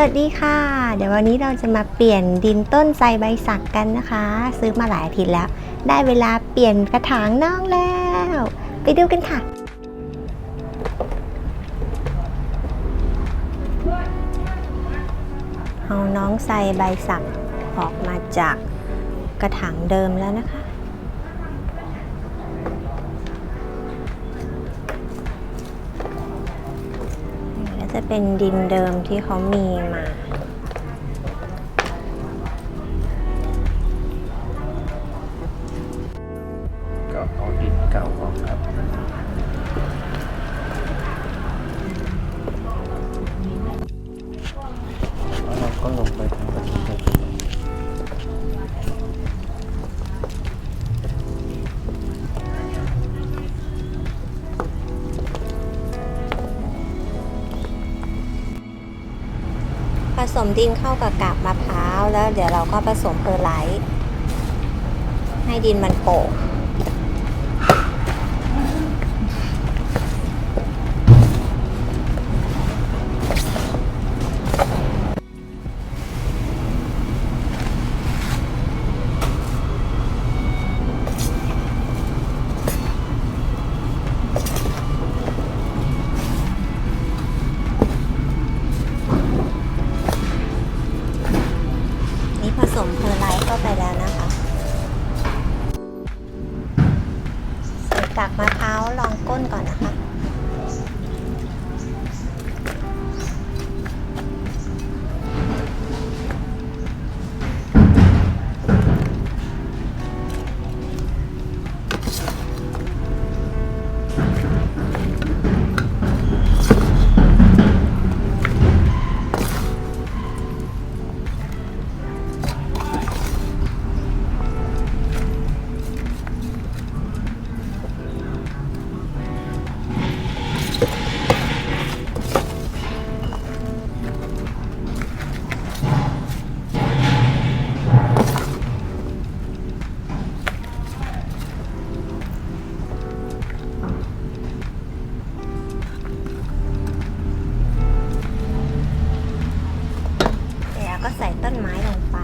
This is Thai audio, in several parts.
วัสดีค่ะ เดี๋ยววันนี้เราจะมาเปลี่ยนดินต้นไทรใบสักกันนะคะ ซื้อมาหลายอาทิตย์แล้ว ได้เวลาเปลี่ยนกระถางน้องแล้ว ไปดูกันค่ะเอาน้องไทรใบสักออกมาจากกระถางเดิมแล้วนะคะ จะเป็นดินเดิมที่เขามีมา ผสมดินเข้ากับกาบมะพร้าว แล้วเดี๋ยวเราก็ผสมเพอร์ไลท์ให้ดินมันโป่ง กากมะพร้าวรองก้นก่อนนะคะ ก็ใส่ต้นไม้ลงไป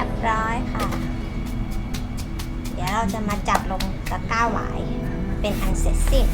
ยบร้อยค่ะ เดี๋ยวเราจะมาจัดลงตะกร้าหวายเป็นอันเสร็จสิ้น